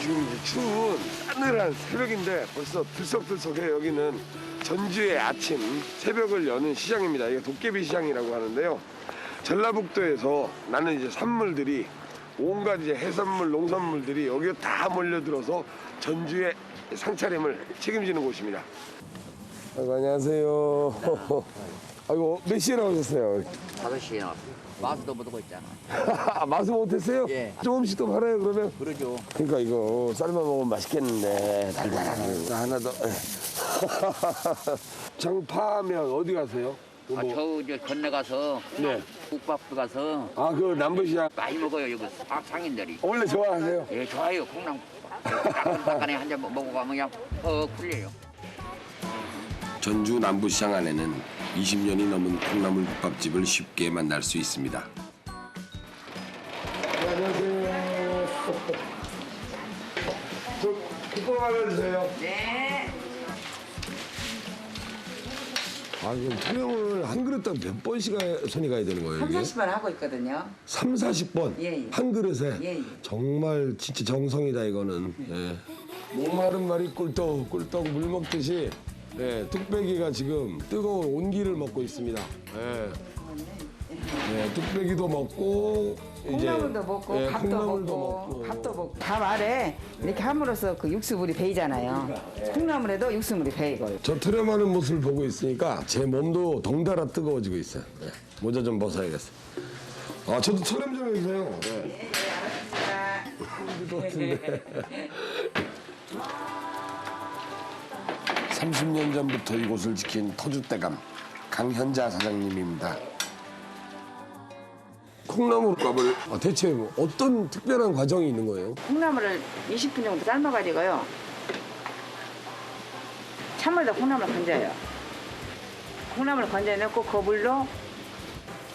지금 이제 추운 싸늘한 새벽인데 벌써 들썩들썩해 여기는 전주의 아침 새벽을 여는 시장입니다. 이게 도깨비 시장이라고 하는데요. 전라북도에서 나는 이제 산물들이 온갖 이제 해산물, 농산물들이 여기에 다 몰려들어서 전주의 상차림을 책임지는 곳입니다. 안녕하세요. 아이고 몇 시에 나오셨어요? 다섯 시에 나왔어. 마스도 못 오고 있잖아. 마수 못했어요? 예. 조금씩 더 팔아요 그러면? 그러죠. 그러니까 이거 삶아 먹으면 맛있겠는데 달달하게 하나 더 장파하면 어디 가세요? 아, 저 이제 건너가서 네. 국밥도 가서 아 그 남부시장 많이 먹어요. 여기 밥 상인들이. 원래 좋아하세요? 예, 좋아요. 콩나물. 따끈따끈해 한잔 먹어가면 그냥 어 풀려요. 전주 남부시장 안에는 20년이 넘은 콩나물 국밥집을 쉽게 만날 수 있습니다. 네, 안녕하세요 저 국밥 하나 주세요 네. 아 그럼 촬영을 한 그릇당 몇 번씩 가- 손이 가야 되는 거예요 3, 이게? 40번 하고 있거든요. 3, 40번 예, 예. 한 그릇에 예, 예. 정말 진짜 정성이다 이거는 예. 목마른 말이 꿀떡 꿀떡 물 먹듯이 예, 뚝배기가 지금 뜨거운 온기를 먹고 있습니다 예. 예, 뚝배기도 먹고 이제 콩나물도 먹고 예, 밥도 콩나물도 먹고, 밥도 먹고 밥 아래 이렇게 함으로써 그 육수물이 배이잖아요. 콩나물에도 육수물이 배이고요. 저 트렴하는 모습을 보고 있으니까 제 몸도 덩달아 뜨거워지고 있어요 예. 모자 좀 벗어야겠어요 아 저도 트렴 좀 해주세요 예. 힘들 것 같은데 30년 전부터 이곳을 지킨 터줏대감 강현자 사장님입니다. 콩나물밥을 아, 대체 뭐 어떤 특별한 과정이 있는 거예요? 콩나물을 20분 정도 삶아가지고요. 찬물에다 콩나물 건져요. 콩나물 건져놓고 그 물로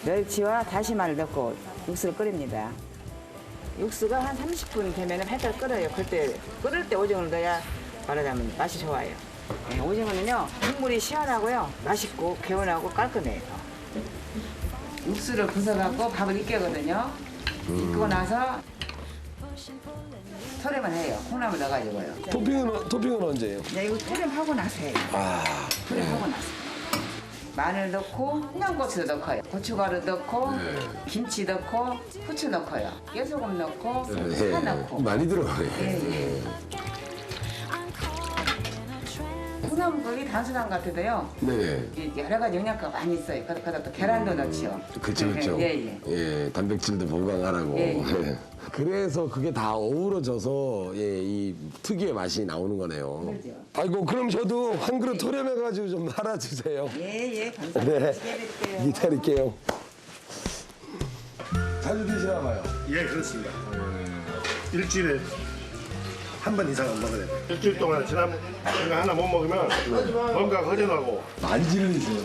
멸치와 다시마를 넣고 육수를 끓입니다. 육수가 한 30분 되면 팔팔 끓어요. 그때 끓을 때 오징어를 넣어야 말하자면 맛이 좋아요. 예, 오징어는요 국물이 시원하고요 맛있고 개운하고 깔끔해요. 육수를 부숴갖고 밥을 익혀거든요. 익고 나서 토렴을 해요. 콩나물 넣어가지고요. 토핑은 토핑은 언제예요? 네, 이거 토렴하고 나서 해요. 아, 토렴하고 나서. 마늘 넣고 청양고추 넣고요. 고춧가루 넣고 김치 넣고 후추 넣고요. 깨소금 넣고 파 넣고. 네. 많이 들어가요. 예, 예. 콩나물국이 단순한 것 같아도요. 네. 이 여러 가지 영양가가 많이 있어요. 거기다 또 계란도 넣지요. 그렇죠, 그렇죠. 예, 예. 예, 단백질도 보강하라고. 예, 예. 예. 그래서 그게 다 어우러져서 예, 이 특유의 맛이 나오는 거네요. 그렇죠. 아이고 그럼 저도 한 그릇 토렴해가지고 좀 말아주세요. 예, 예. 감사합니다. 네, 기대드릴게요. 기다릴게요. 자주 드시나 봐요. 예, 그렇습니다. 일주일에 한 번 이상은 먹어야 돼요. 일주일 동안 지나면 이거 하나 못 먹으면 뭔가 허전하고 안 질리세요?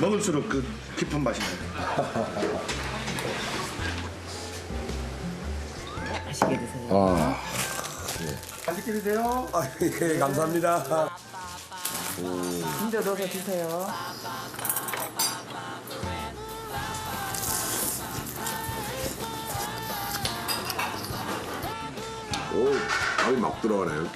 먹을수록 그 깊은 맛이 나요. 맛있게 드세요. 아, 맛있게 드세요. 아, 예, 감사합니다. 김도 넣어서 드세요. 오, 밥이 막 들어가네요.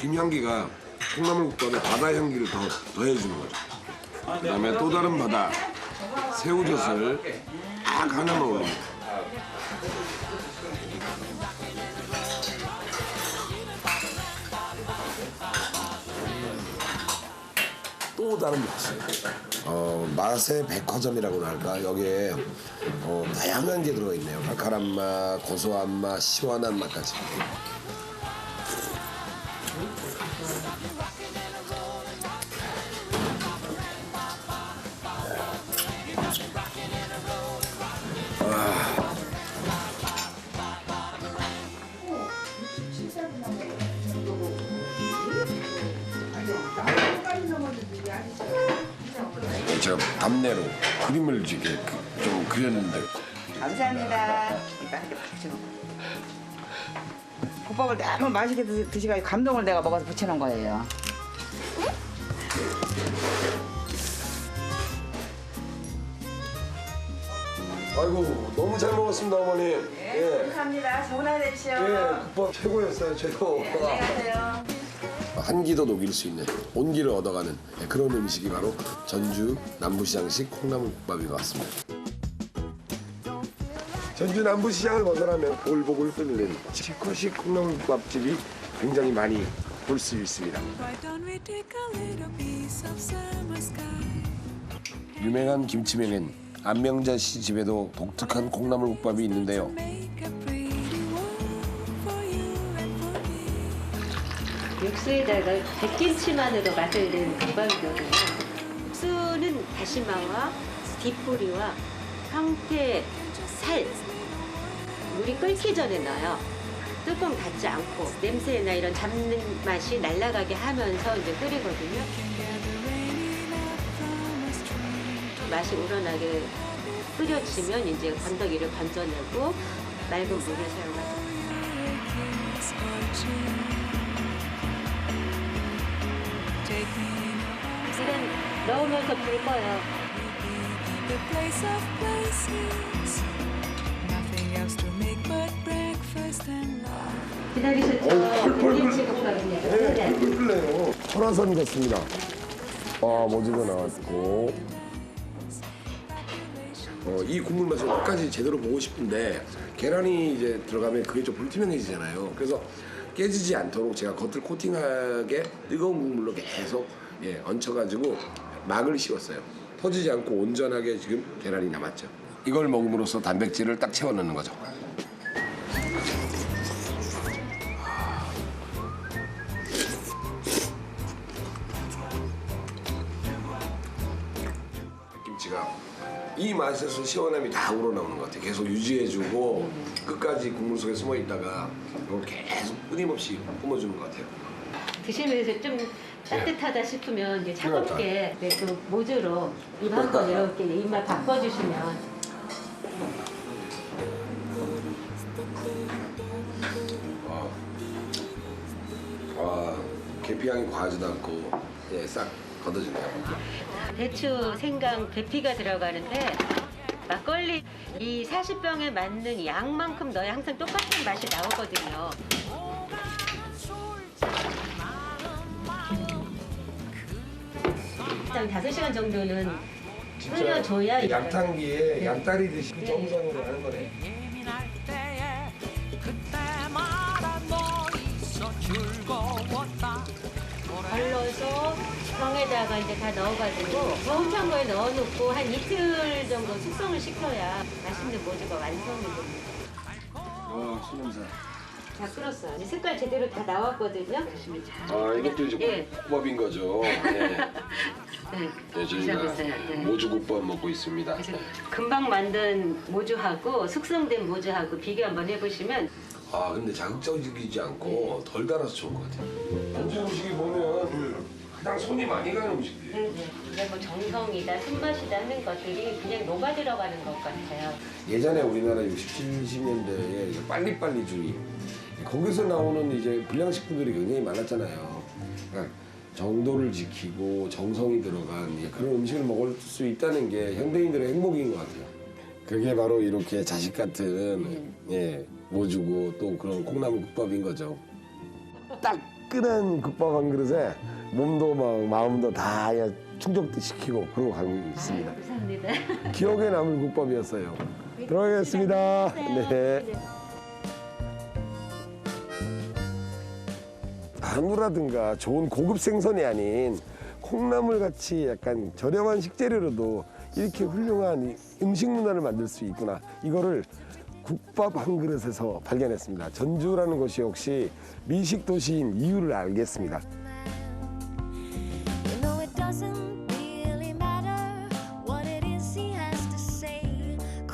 김향기가 콩나물국밥에 바다 향기를 더 더해주는 거죠. 그다음에 또 다른 바다 새우젓을 딱 하나만 올립 다른 맛이에요. 어, 맛의 백화점이라고나 할까 여기에 어, 다양한 게 들어있네요. 칼칼한 맛, 고소한 맛, 시원한 맛까지. 제가 답례로 그림을 이렇게 그- 좀 그렸는데 감사합니다. 이거 한개 붙여놓고. 국밥을 너무 맛있게 드- 드시고 감동을 내가 먹어서 붙여놓은 거예요. 아이고 너무 잘 먹었습니다 어머님. 예. 감사합니다. 좋은 하루 되십시오. 예, 국밥 최고였어요 최고. 안녕하세요. 한기도 녹일 수 있는 온기를 얻어가는 그런 음식이 바로 전주 남부시장식 콩나물국밥인 것 같습니다. 전주 남부시장을 벗어나면 보글보글 끓는 치코식 콩나물국밥집이 굉장히 많이 볼 수 있습니다. 유명한 김치맨인 안명자 씨 집에도 독특한 콩나물국밥이 있는데요. 육수에다가 백김치만으로 맛을 낸 국밥이거든요. 육수는 다시마와 뒷뿌리와 황태, 살, 물이 끓기 전에 넣어요. 뚜껑 닫지 않고 냄새나 이런 잡는 맛이 날아가게 하면서 이제 끓이거든요. 맛이 우러나게 끓여지면 이제 건더기를 건져내고 맑은 물을 사용하죠. 넣으면서 불 꺼요. the place of places. Nothing else to make but breakfast and love. 기다리셨죠? 김치 국밥입니다. 네. 끓네요. 철화선 같습니다. 아 모지도 나왔고. 어, 이 국물 맛을 끝까지 제대로 보고 싶은데 계란이 이제 들어가면 그게 좀 불투명해지잖아요. 그래서 깨지지 않도록 제가 겉을 코팅하게 뜨거운 국물로 계속 예, 얹혀가지고 막을 씌웠어요. 터지지 않고 온전하게 지금 계란이 남았죠. 이걸 먹음으로써 단백질을 딱 채워 넣는 거죠. 김치가 이 맛에서 시원함이 다 우러나오는 것 같아요. 계속 유지해주고 끝까지 국물 속에 숨어 있다가 이걸 계속 끊임없이 뿜어주는 것 같아요. 드시면서 좀 따뜻하다 싶으면 이제 차갑게 네, 그 모주로 입 한 번 이렇게 입맛 바꿔주시면 아, 계피향이 과하지도 않고 예, 싹 걷어지네요. 대추, 생강, 계피가 들어가는데 막걸리 이 40병에 맞는 양만큼 넣어야 항상 똑같은 맛이 나오거든요. 일단 5시간 정도는 끓여줘야 양탕기에 양다리 드시 그 정성으로 하는 거네. 걸러서 병에다가 이제 다 넣어가지고 저온 창고에 넣어놓고 한 이틀 정도 숙성을 시켜야 맛있는 모주가 완성이 됩니다. 아, 수냄새. 다 끓었어요. 이제 색깔 제대로 다 나왔거든요. 열심히 잘. 아, 이것도 이제 예. 국밥인 거죠. 네. 네. 네, 저희가 드셔보세요. 네. 모주국밥 먹고 있습니다. 그래서 네. 금방 만든 모주하고 숙성된 모주하고 비교 한번 해보시면 아, 근데 자극적이지 않고 덜 달아서 좋은 것 같아요. 전주 음식이 보면 가장 손이 많이 가는 음식이에요. 네, 네. 이게 뭐 정성이다, 손맛이다 하는 것들이 그냥 녹아 들어가는 것 같아요. 예전에 우리나라 60, 70년대에 빨리빨리 주의 거기서 나오는 이제 불량식품들이 굉장히 많았잖아요. 그러니까 정도를 지키고 정성이 들어간 예, 그런 음식을 먹을 수 있다는 게 현대인들의 행복인 것 같아요. 그게 바로 이렇게 자식 같은 예, 모주고 또 그런 콩나물 국밥인 거죠. 따끈한 국밥 한 그릇에 몸도 막 마음도 다 그냥 충족도 시키고 그러고 가고 있습니다. 감사합니다. 기억에 남을 국밥이었어요. 들어가겠습니다. 네. 한우라든가 좋은 고급 생선이 아닌 콩나물 같이 약간 저렴한 식재료로도 이렇게 훌륭한 이 음식 문화를 만들 수 있구나. 이거를 국밥 한 그릇에서 발견했습니다. 전주라는 곳이 역시 미식 도시인 이유를 알겠습니다.